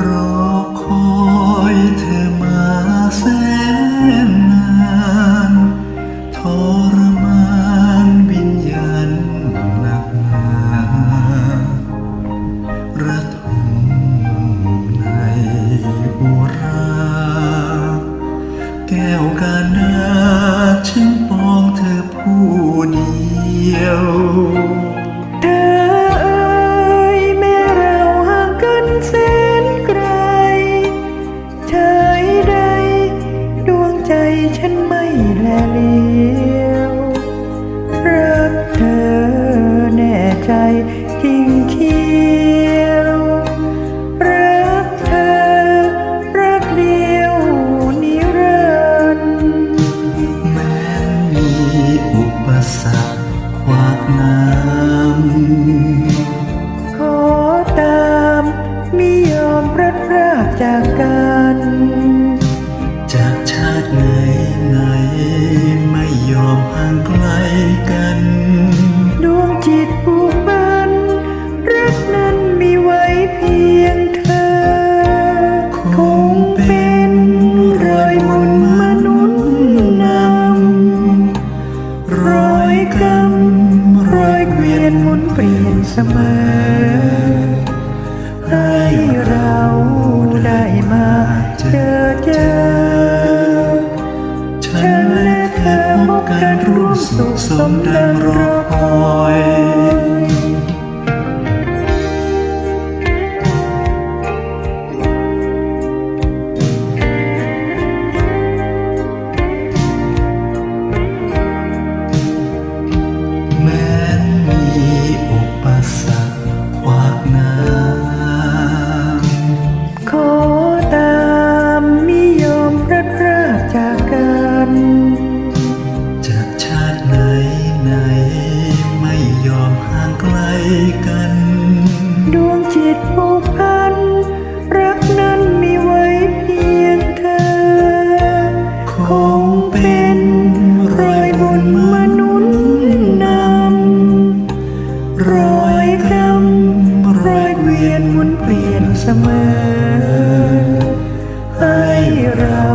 รอคอยเธอมาแสนนานทรมานวิญญาณหนักหนาระทมในบุราแก้วกานฉันปองเธอผู้เดียว ห่างไกลกัน ดวงจิตผูกพันรักนั้นมีไว้เพียงเธอ คงเป็นรอยบุญมนุษย์นำรอยกรรมรอยเกวียนหมุนเปลี่ยนเสมอให้เราได้มา สุขสมดังรอคอย ยอมห่างไกลกัน ดวงจิตผูกพัน รักนั้นมีไว้เพียงเธอ คงเป็นรอยบุญมนุษย์นำรอยกรรมรอยเวียนหมุนเปลี่ยนเสมอ ให้เรา